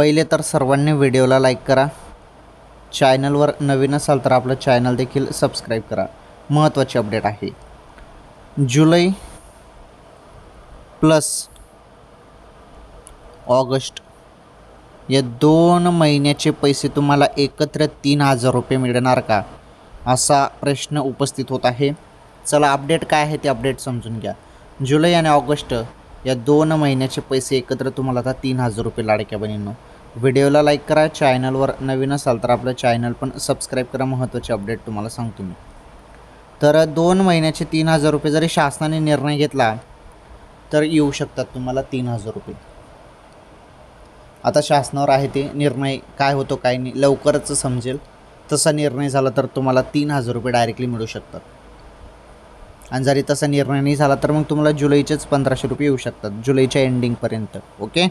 पहिले तर सर्वांनी व्हिडिओला लाईक करा. चॅनलवर नवीन असाल तर आपलं चॅनल देखील सबस्क्राईब करा. महत्त्वाची अपडेट आहे. जुलै प्लस ऑगस्ट. या दोन महिन्याचे पैसे तुम्हाला एकत्र तीन हजार रुपये मिळणार का? असा प्रश्न उपस्थित होत आहे. चला अपडेट काय आहे ते अपडेट समजून घ्या. जुलै आणि ऑगस्ट या दोन महिन्याचे पैसे एकत्र तुम्हाला आता तीन हजार रुपये लाडक्या बहिणींनो. व्हिडिओला लाईक करा चॅनलवर नवीन असाल तर आपलं चॅनल पण सबस्क्राईब करा महत्त्वाचे अपडेट तुम्हाला सांगतो मी. तर दोन महिन्याचे तीन हजार रुपये जरी शासनाने निर्णय घेतला तर येऊ शकतात तुम्हाला तीन हजार रुपये. आता शासनावर आहे ते निर्णय काय होतो काय नाही लवकरच समजेल. तसा निर्णय झाला तर तुम्हाला तीन हजार रुपये डायरेक्टली मिळू शकतात. आणि जरी तसा निर्णय नाही झाला तर मग तुम्हाला जुलैचेच पंधराशे रुपये येऊ शकतात जुलैच्या एंडिंगपर्यंत ओके